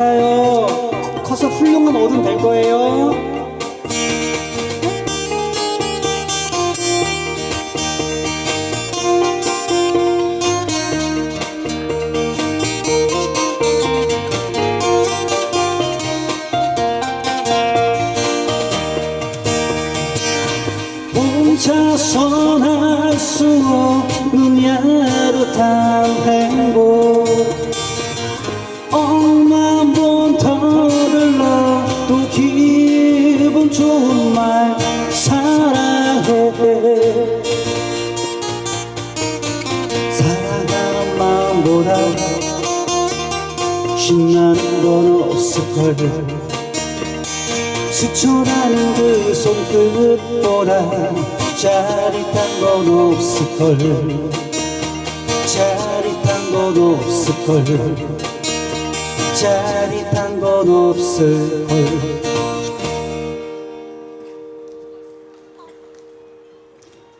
요 커서 훌륭한 어른 될 거예요. 혼자선 할수 없는 야릇한 행복 건 없을걸 스쳐가는 그 손끝보다 짜릿한 건 없을걸. 짜릿한 건 없을걸. 짜릿한 건 없을걸.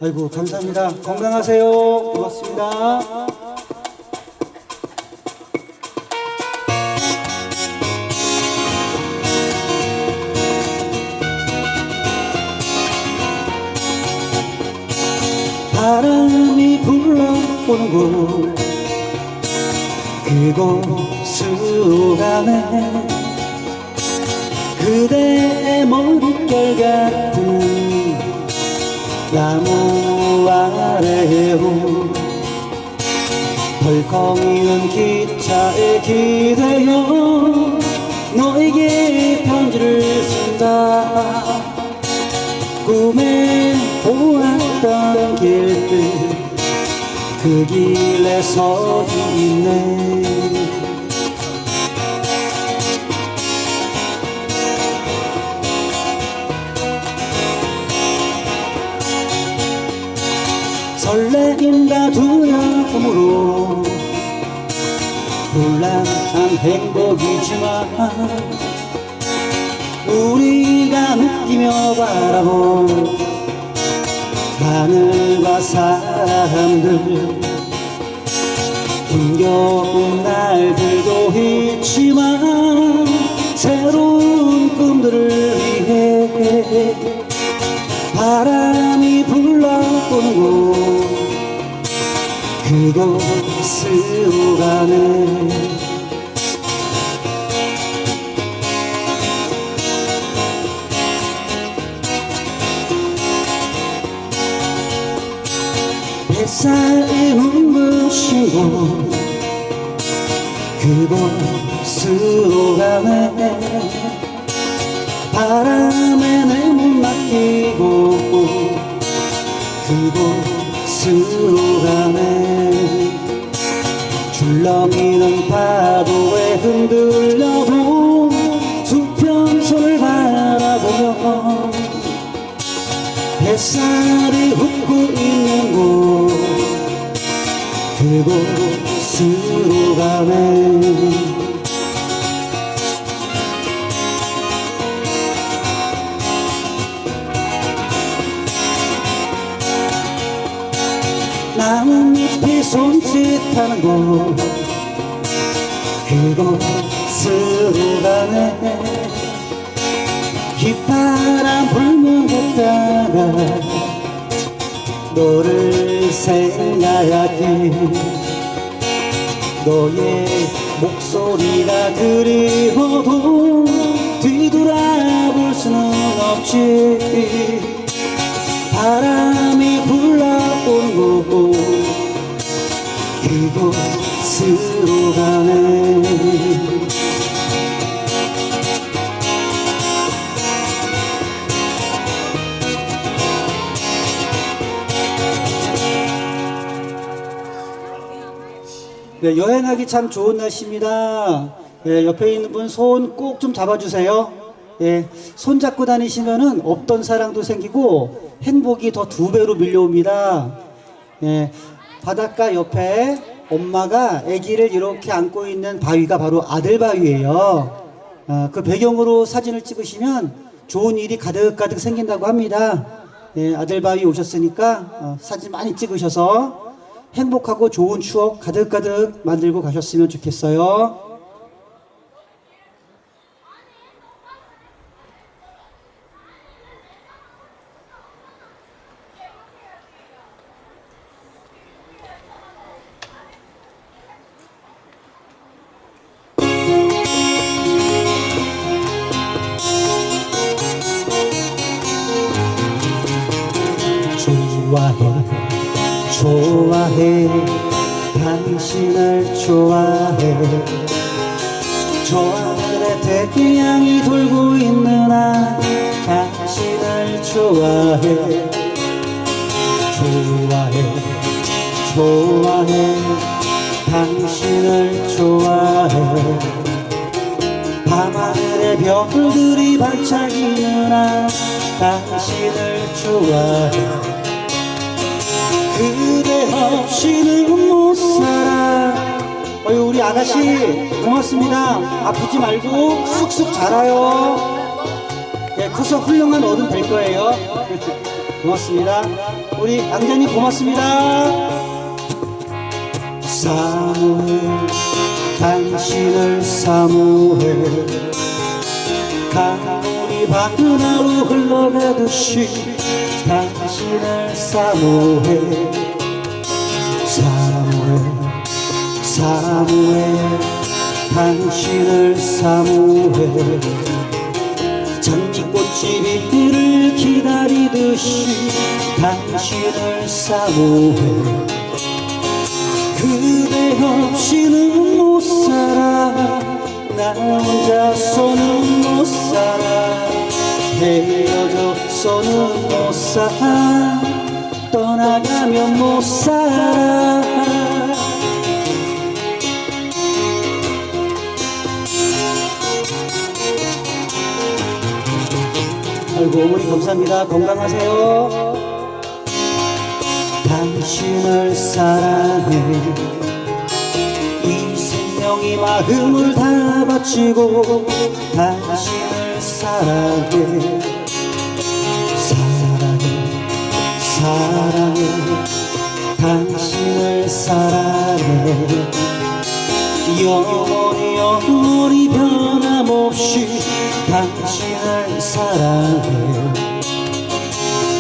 아이고 감사합니다. 건강하세요. 고맙습니다 곳 그곳으로 가네 그대의 머릿결 같은 나무 아래로 덜컹이는 기차에 기대어 너에게 편지를 쓴다. 꿈에 보았던 길들 그 길에 서 있네. 설레임과 두려움으로. 불안한 행복이지만 우리가 느끼며 바라본 하늘과 사람들 힘겨운 날들도 있지만 새로운 꿈들을 위해 바람이 불러오는 곳 그곳으로 가네 햇살이 눈부신 곳 그곳으로 가네 바람에 내 몸 맡기고 그곳으로 가네 줄넘이는 파도에 흔들려 그곳으로 가네. 나뭇잎이 손짓하는 곳 그곳으로 가네. 휘파람 불면 걷다가 너를 생각하기 너의 목소리가 그리워도 뒤돌아볼 수는 없지. 바람이 불러오는 곳 그곳으로 가네 네, 여행하기 참 좋은 날씨입니다. 예, 옆에 있는 분 손 꼭 좀 잡아주세요. 예, 손 잡고 다니시면은 없던 사랑도 생기고 행복이 더 두 배로 밀려옵니다. 예, 바닷가 옆에 엄마가 아기를 이렇게 안고 있는 바위가 바로 아들 바위예요. 아, 그 배경으로 사진을 찍으시면 좋은 일이 가득가득 생긴다고 합니다. 예, 아들 바위 오셨으니까 어, 사진 많이 찍으셔서 행복하고 좋은 추억 가득가득 만들고 가셨으면 좋겠어요. 좋아해 당신 을 좋아해. 저 하늘에 태양이 돌고 있는 한 당신을 좋아해. 좋아해. 좋아해. 당신을 좋아해. 밤하늘에 별들이 반짝이는 한 당신을 좋아해. 그대 없이는 못 살아. 어이 우리 아가씨 고맙습니다. 아프지 말고 쑥쑥 자라요. 예, 커서 훌륭한 어른 될 거예요. 고맙습니다. 우리 양자님 고맙습니다. 사모해 당신을 사모해. 강물이 바다로 흘러가듯이 당신을 사모해 사모해 당신을 사모해 장미꽃이 비를 기다리듯이 당신을 사모해 그대 없이는 못 살아 나 혼자서는 못 살아 헤어져서는 못 살아 떠나가면 못 살아 아이고 어머니 감사합니다. 건강하세요. 당신을 사랑해. 이 생명이 마음을 다 바치고 당신을 사랑해. 사랑해 사랑해. 당신을 사랑해. 영원히 영원히 변함없이 사랑해.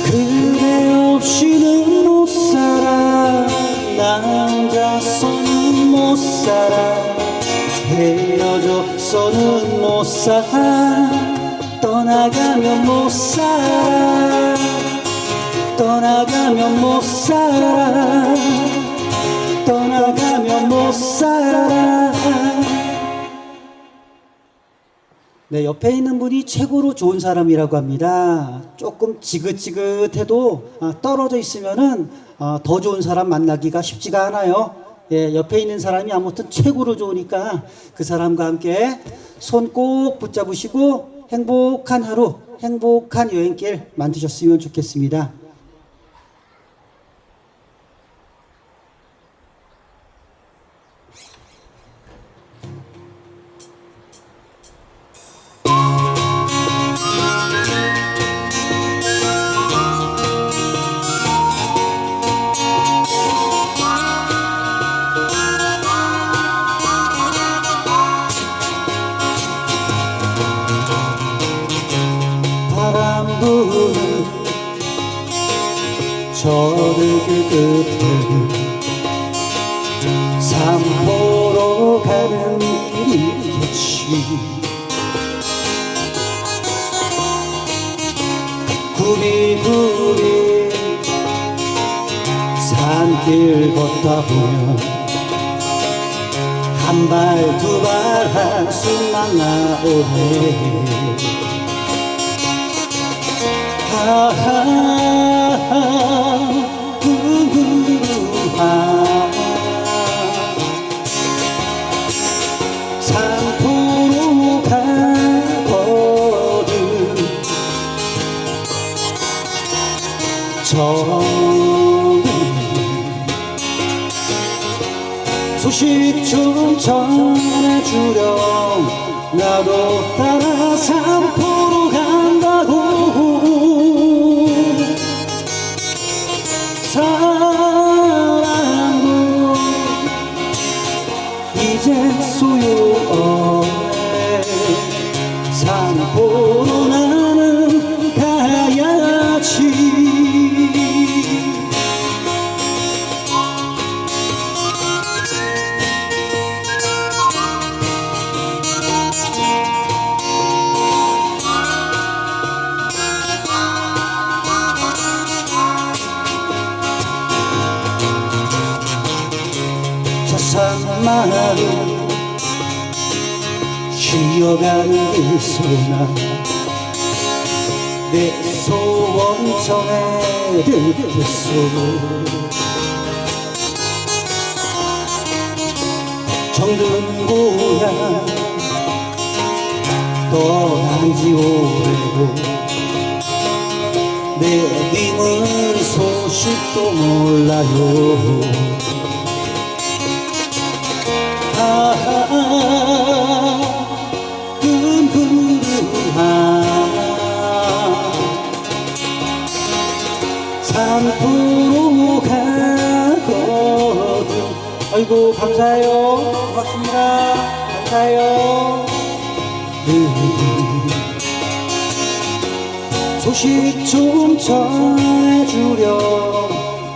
그대 없이는 못 살아. 나 혼자서는 못 살아. 헤어져서는 못 살아. 떠나가면 못 살아. 떠나가면 못 살아. 떠나가면 못 살아 네, 옆에 있는 분이 최고로 좋은 사람이라고 합니다. 조금 지긋지긋해도 아, 떨어져 있으면은 아, 더 좋은 사람 만나기가 쉽지가 않아요. 예, 옆에 있는 사람이 아무튼 최고로 좋으니까 그 사람과 함께 손 꼭 붙잡으시고 행복한 하루, 행복한 여행길 만드셨으면 좋겠습니다. 저들길 끝에 산보로 가는 길이겠지. 구비구비 산길 걷다 보면 한 발 두 발 한숨만 나오네. 하하 산포로 가거든. 저는 소식 좀 전해주렴. 나도 따라 산포로 간다고. 사 이제 소용없네 산포로 나는 가야지 마음 쉬어가는 소나. 내 소원 전해 듣겠소 정든 고향 떠난 지 오래고. 내 님은 소식도 몰라요 산포로 가거든. 아이고 감사해요. 고맙습니다. 감사해요. 음. 소식 좀 전해주렴.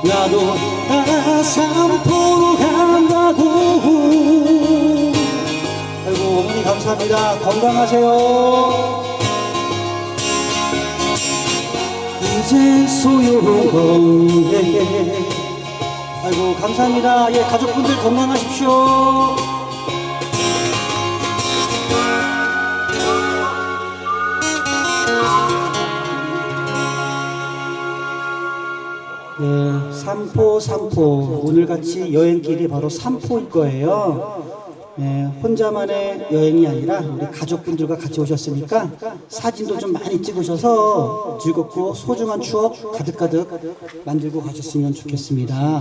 나도 나 산포로 간다고. 아이고 어머니 감사합니다. 건강하세요 소용없네. 아이고 감사합니다. 예 가족분들 건강하십시오. 예, 삼포 삼포. 오늘같이 여행길이 바로 삼포일 거예요 예, 혼자만의 여행이 아니라 우리 가족분들과 같이 오셨으니까 사진도 좀 많이 찍으셔서 즐겁고 소중한 추억 가득가득 만들고 가셨으면 좋겠습니다